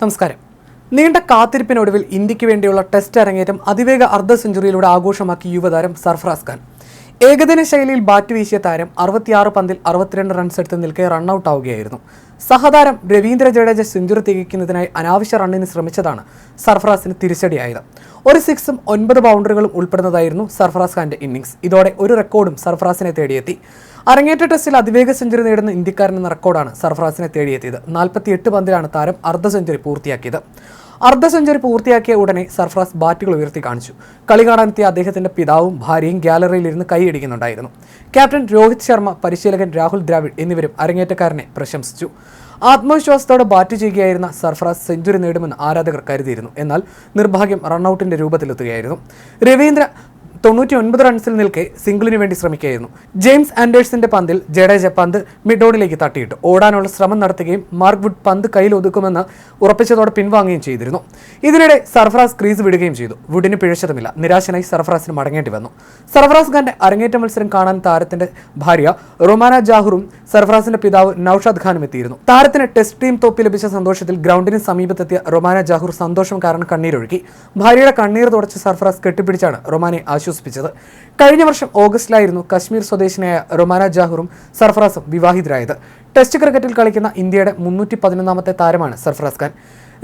നമസ്കാരം. നീണ്ട കാത്തിരിപ്പിനൊടുവിൽ ഇന്ത്യയ്ക്ക് വേണ്ടിയുള്ള ടെസ്റ്റ് അരങ്ങേറ്റം അതിവേഗ അർദ്ധ സെഞ്ചുറിയിലൂടെ ആഘോഷമാക്കി യുവതാരം സർഫറാസ് ഖാൻ. ഏകദിന ശൈലിയിൽ ബാറ്റ് വീശിയ താരം അറുപത്തിയാറ് പന്തിൽ അറുപത്തിരണ്ട് റൺസ് എടുത്ത് നിൽക്കെ റണ്ണൌട്ട് ആവുകയായിരുന്നു. സഹതാരം രവീന്ദ്ര ജഡേജ സെഞ്ചുറി തികയ്ക്കുന്നതിനായി അനാവശ്യ റണ്ണിന് ശ്രമിച്ചതാണ് സർഫറാസിന് തിരിച്ചടിയായത്. ഒരു സിക്സും ഒൻപത് ബൗണ്ടറികളും ഉൾപ്പെടുന്നതായിരുന്നു സർഫറാസ് ഖാന്റെ ഇന്നിംഗ്സ് ഇതോടെ ഒരു റെക്കോർഡും സർഫറാസിനെ തേടിയെത്തി. അരങ്ങേറ്റ ടെസ്റ്റിൽ അതിവേഗ സെഞ്ചുറി നേടുന്ന ഇന്ത്യക്കാരൻ എന്ന റെക്കോർഡാണ് സർഫറാസിനെ തേടിയെത്തിയത്. നാൽപ്പത്തിയെട്ട് പന്തിലാണ് താരം അർദ്ധ സെഞ്ചുറി പൂർത്തിയാക്കിയത്. അർദ്ധ സെഞ്ചുറി പൂർത്തിയാക്കിയ ഉടനെ സർഫറാസ് ബാറ്റുകൾ ഉയർത്തി കാണിച്ചു. കളി കാണാനെത്തിയ അദ്ദേഹത്തിന്റെ പിതാവും ഭാര്യയും ഗ്യാലറിയിൽ ഇരുന്ന് കൈയടിക്കുന്നുണ്ടായിരുന്നു. ക്യാപ്റ്റൻ രോഹിത് ശർമ്മ പരിശീലകൻ രാഹുൽ ദ്രാവിഡ് എന്നിവരും അരങ്ങേറ്റക്കാരനെ പ്രശംസിച്ചു. ആത്മവിശ്വാസത്തോടെ ബാറ്റ് ചെയ്യുകയായിരുന്ന സർഫറാസ് സെഞ്ചുറി നേടുമെന്ന് ആരാധകർ കരുതിയിരുന്നു. എന്നാൽ നിർഭാഗ്യം റൺഔട്ടിന്റെ രൂപത്തിലെത്തുകയായിരുന്നു. രവീന്ദ്ര തൊണ്ണൂറ്റി ഒൻപത് റൺസിൽ നിൽക്കെ സിംഗിളിന് വേണ്ടി ശ്രമിക്കുകയായിരുന്നു. ജെയിംസ് ആൻഡേഴ്സിന്റെ പന്തിൽ ജഡേജ പന്ത് മിഡോണിലേക്ക് തട്ടിയിട്ടു. ഓടാനുള്ള ശ്രമം നടത്തുകയും മാർക്ക് വുഡ് പന്ത് കയ്യിൽ ഒതുക്കുമെന്ന് ഉറപ്പിച്ചതോടെ പിൻവാങ്ങുകയും ചെയ്തിരുന്നു. ഇതിനിടെ സർഫറാസ് ക്രീസ് വിടുകയും ചെയ്തു. വുഡിന് പിഴച്ചതുമില്ല. നിരാശനായി സർഫറാസിന് മടങ്ങേണ്ടി വന്നു. സർഫറാസ് ഖാന്റെ അരങ്ങേറ്റ മത്സരം കാണാൻ താരത്തിന്റെ ഭാര്യ റൊമാന ജാഹുറും സർഫറാസിന്റെ പിതാവ് നൌഷാദ് ഖാനും എത്തിയിരുന്നു. താരത്തിന് ടെസ്റ്റ് ടീം തോപ്പി ലഭിച്ച സന്തോഷത്തിൽ ഗ്രൗണ്ടിന് സമീപത്തെത്തിയ റൊമാന ജാഹുർ സന്തോഷം കാരണം കണ്ണീരൊഴുക്കി. ഭാര്യയുടെ കണ്ണീർ തുടച്ച് സർഫറാസ് കെട്ടിപ്പിടിച്ചാണ് റൊമാനെ ആശ്വസിപ്പിച്ചത് കഴിഞ്ഞ വർഷം ഓഗസ്റ്റിലായിരുന്നു കശ്മീർ സ്വദേശിനായ റൊമാന ജാഹുറും സർഫറാസും വിവാഹിതരായത്. ടെസ്റ്റ് ക്രിക്കറ്റിൽ കളിക്കുന്ന ഇന്ത്യയുടെ മുന്നൂറ്റി പതിനൊന്നാമത്തെ താരമാണ് സർഫറാസ് ഖാൻ.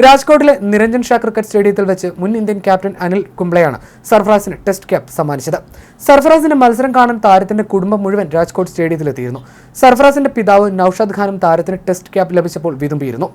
രാജ്കോട്ടിലെ നിരഞ്ജൻ ഷാ ക്രിക്കറ്റ് സ്റ്റേഡിയത്തിൽ വെച്ച് മുൻ ഇന്ത്യൻ ക്യാപ്റ്റൻ അനിൽ കുംബ്ലയാണ് സർഫറാസിന് ടെസ്റ്റ് ക്യാപ് സമ്മാനിച്ചത്. സർഫറാസിന്റെ മത്സരം കാണാൻ താരത്തിന്റെ കുടുംബം മുഴുവൻ രാജ്കോട്ട് സ്റ്റേഡിയത്തിലെത്തിയിരുന്നു. സർഫറാസിന്റെ പിതാവ് നൌഷാദ് ഖാനും താരത്തിന് ടെസ്റ്റ് ക്യാപ് ലഭിച്ചപ്പോൾ വിതുമ്പിയിരുന്നു.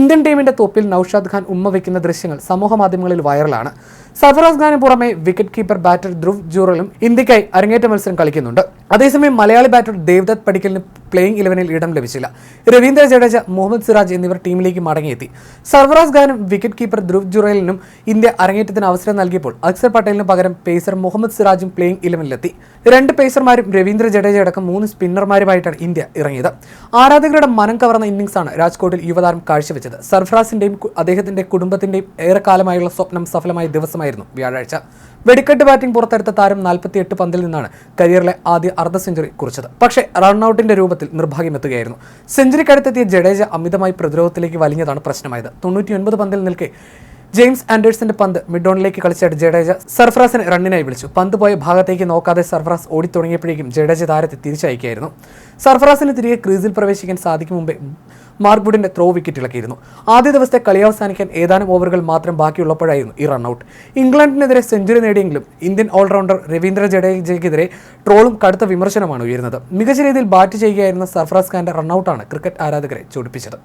ഇന്ത്യൻ ടീമിന്റെ തോപ്പിൽ നൌഷാദ് ഖാൻ ഉമ്മ വയ്ക്കുന്ന ദൃശ്യങ്ങൾ സമൂഹ മാധ്യമങ്ങളിൽ വൈറലാണ്. സർഫറാസ് ഖാന് പുറമെ വിക്കറ്റ് കീപ്പർ ബാറ്റർ ധ്രുവ് ജൂറലും ഇന്ത്യക്കായി അരങ്ങേറ്റ മത്സരം കളിക്കുന്നുണ്ട്. അതേസമയം മലയാളി ബാറ്റർ ദേവ്ദത്ത് പടിക്കലിന് പ്ലേയിങ് ഇലവനിൽ ഇടം ലഭിച്ചില്ല. രവീന്ദ്ര ജഡേജ മുഹമ്മദ് സിറാജ് എന്നിവർ ടീമിലേക്ക് മടങ്ങിയെത്തി. സർഫറാസ് ഖാനും വിക്കറ്റ് കീപ്പർ ധ്രുവ് ജുറേലിനും ഇന്ത്യ അരങ്ങേറ്റത്തിന് അവസരം നൽകിയപ്പോൾ അക്സർ പട്ടേലിന് പകരം പേസർ മുഹമ്മദ് സിറാജും പ്ലേയിങ് ഇലവനിലെത്തി രണ്ട് പേസർമാരും രവീന്ദ്ര ജഡേജ അടക്കം മൂന്ന് സ്പിന്നർമാരുമായിട്ടാണ് ഇന്ത്യ ഇറങ്ങിയത്. ആരാധകരുടെ മനം കവർന്ന ഇന്നിംഗ്സാണ് രാജ്കോട്ടിൽ യുവതാരം കാഴ്ചവെച്ചത്. സർഫറാസിന്റെയും അദ്ദേഹത്തിന്റെ കുടുംബത്തിന്റെയും ഏറെക്കാലമായുള്ള സ്വപ്നം സഫലമായ ദിവസമായിരുന്നു വ്യാഴാഴ്ച. വെടിക്കെട്ട് ബാറ്റിംഗ് പുറത്തെടുത്ത താരം നാൽപ്പത്തിയെട്ട് പന്തിൽ നിന്നാണ് കരിയറിലെ ആദ്യ അർദ്ധ സെഞ്ചുറി കുറിച്ചത്. പക്ഷേ റൺഔട്ടിന്റെ രൂപത്തിൽ നിർഭാഗ്യമെത്തുകയായിരുന്നു. സെഞ്ചുറിക്കടുത്തെത്തിയ ജഡേജ അമിതമായി പ്രതിരോധത്തിലേക്ക് വലിഞ്ഞതാണ് പ്രശ്നമായത്. തൊണ്ണൂറ്റിയൊൻപത് പന്തിൽ നിൽക്കെ ജെയിംസ് ആൻഡേഴ്സിന്റെ പന്ത് മിഡോണിലേക്ക് കളിച്ചിട്ട് ജഡേജ സർഫറാസിനെ റണ്ണിനായി വിളിച്ചു. പന്ത് പോയ ഭാഗത്തേക്ക് നോക്കാതെ സർഫറാസ് ഓടിത്തുടങ്ങിയപ്പോഴേക്കും ജഡേജ താരത്തെ തിരിച്ചയക്കുകയായിരുന്നു. സർഫ്രാസിന് തിരികെ ക്രീസിൽ പ്രവേശിക്കാൻ സാധിക്കും മുമ്പേ മാർക്ക്വുഡിന്റെ ത്രോ വിക്കറ്റ് ഇളക്കിയിരുന്നു. ആദ്യ ദിവസത്തെ കളി അവസാനിക്കാൻ ഏതാനും ഓവറുകൾ മാത്രം ബാക്കിയുള്ളപ്പോഴായിരുന്നു ഈ റൺഔട്ട് ഇംഗ്ലണ്ടിനെതിരെ സെഞ്ചുറി നേടിയെങ്കിലും ഇന്ത്യൻ ഓൾറൗണ്ടർ രവീന്ദ്ര ജഡേജയ്ക്കെതിരെ ട്രോളും കടുത്ത വിമർശനമാണ് ഉയരുന്നത്. മികച്ച രീതിയിൽ ബാറ്റ് ചെയ്യുകയായിരുന്ന സർഫ്രാസ് ഖാന്റെ റൺഔട്ടാണ് ക്രിക്കറ്റ് ആരാധകരെ ചൊടിപ്പിച്ചത്.